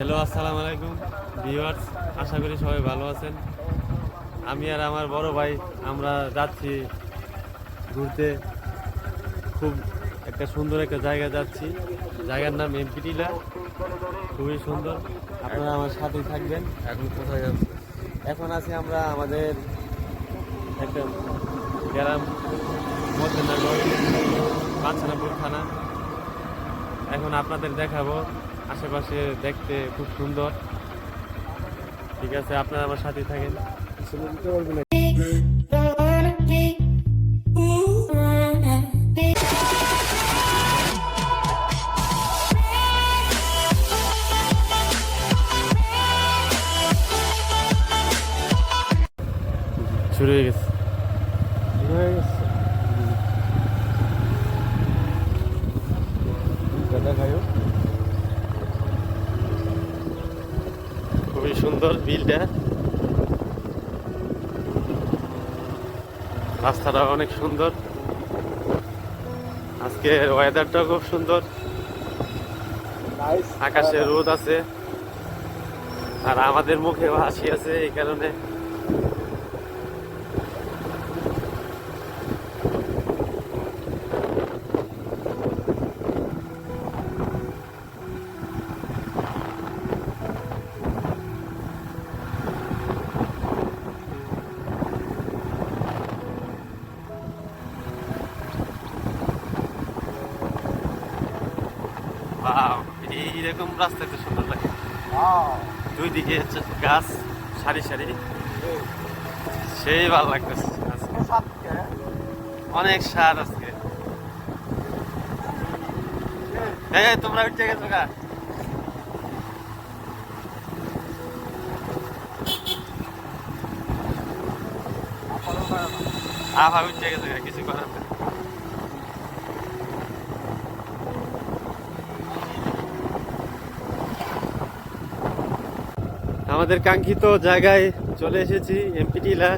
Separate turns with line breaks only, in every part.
Hello, আসসালামু আলাইকুম। Viewers, আশা করি সবাই ভালো আছেন। আমি আর আমার বড় ভাই, আমরা যাচ্ছি ঘুরতে। খুব একটা সুন্দর একটা জায়গা যাচ্ছি। জায়গার নাম এমপিটিলা খুবই সুন্দর। আপনারা আমার সাথেই থাকবেন।
এখন কোথায় যাচ্ছে
এখন আছি আমরা আমাদের একটা গ্রাম মধ্যনগর কাঞ্চনাপুর থানা। এখন আপনাদের দেখাবো আশেপাশে দেখতে খুব সুন্দর। ঠিক আছে আপনারা আমার সাথে থাকেন. শুরু গেছে।
হয়ে
খুবই সুন্দর বিলটা। রাস্তাটা অনেক সুন্দর। আজকে ওয়েদারটাও খুব সুন্দর। আকাশে রোদ আছে। আর আমাদের মুখে হাসি আছে এই কারণে। এইরকম রাস্তা এত সুন্দর লাগে। দুই দিকে হচ্ছে গাছ সারি সারি। সেই ভালো লাগতেছে। অনেক সার আজকে এই, তোমরা উঠে গেছো গা। আভা উঠে গেছে কিছু করার আমাদের কাঙ্ক্ষিত জায়গায় চলে এসেছি এমপি টিলা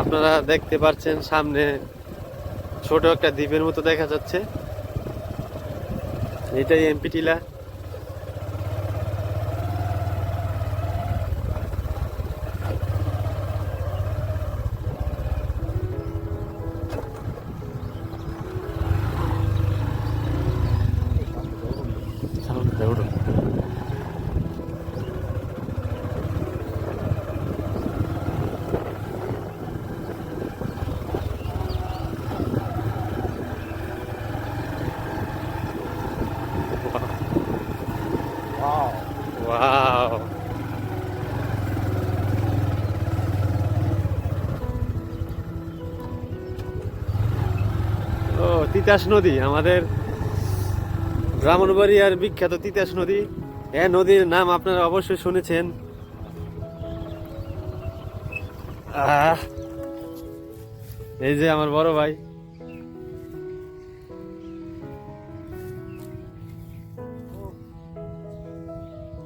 আপনারা দেখতে পাচ্ছেন সামনে ছোট একটা দ্বীপের মতো দেখা যাচ্ছে। এটাই এমপি টিলা
ওয়াও
ওয়াও ও তিতাস নদী আমাদের ব্রাহ্মণবাড়িয়ার বিখ্যাত তিতাস নদী। এ নদীর নাম আপনারা অবশ্যই শুনেছেন। এই যে আমার বড় ভাই।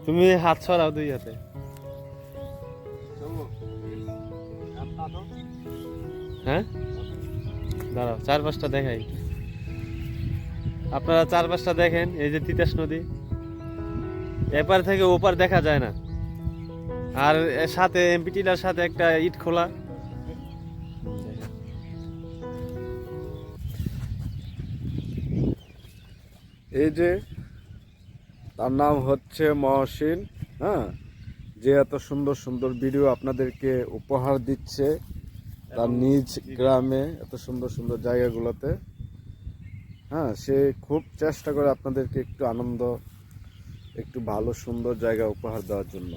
তুমি হাত ছড়াও দুই হাতে। হ্যাঁ? দাঁড়াও চার পাঁচটা দেখাই। আপনারা চার পাঁচটা দেখেন এই যে তিতাস নদী। এপার থেকে ওপার দেখা যায় না। আর এর সাথে এমপি টিলার সাথে একটা ইট খোলা।
এই যে তার নাম হচ্ছে মহসিন হ্যাঁ? যে এত সুন্দর সুন্দর ভিডিও আপনাদেরকে উপহার দিচ্ছে তার নিজ গ্রামে এত সুন্দর সুন্দর জায়গাগুলোতে। হ্যাঁ সে খুব চেষ্টা করে আপনাদেরকে একটু আনন্দ একটু ভালো সুন্দর জায়গা উপহার দেওয়ার জন্য।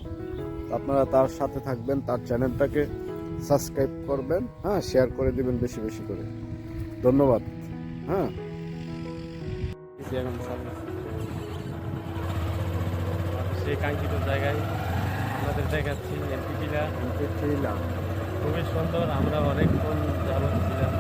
আপনারা তার সাথে থাকবেন তার চ্যানেলটাকে সাবস্ক্রাইব করবেন হ্যাঁ শেয়ার করে দিবেন বেশি বেশি করে। ধন্যবাদ। হ্যাঁ।
সেই কাঙ্ক্ষিত জায়গায় আমাদের দেখাচ্ছি এমপি টিলা খুবই সুন্দর আমরা অনেকক্ষণ যাবত ছিলাম।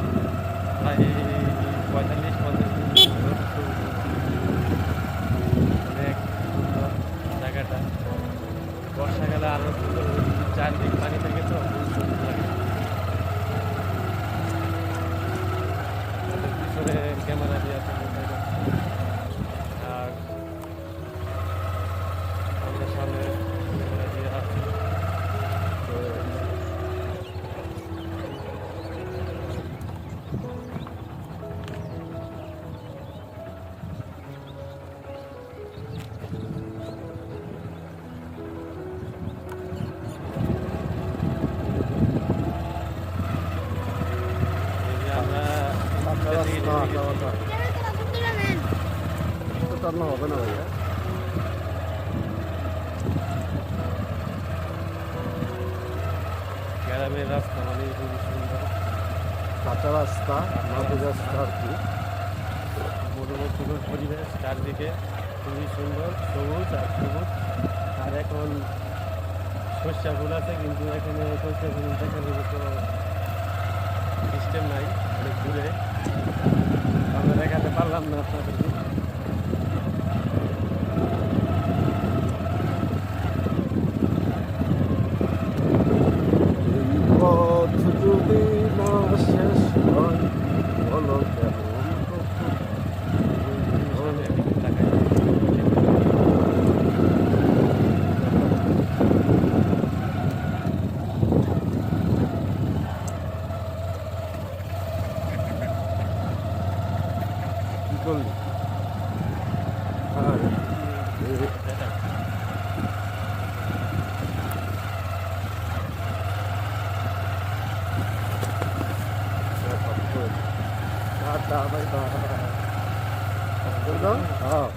না ভাইয়া
রাস্তা মানে খুবই সুন্দর
কাঁচা রাস্তা মাটি রাস্তা আর কি
মনোমুগ্ধকর পরিবেশ চারদিকে খুবই সুন্দর সবুজ আর সবুজ আর এখন সর্ষা ফুল কিন্তু এখানে সর্ষা ফুল সিস্টেম নাই অনেক দূরে দেখাতে পারলাম đó
vậy đó đúng. Đó
ờ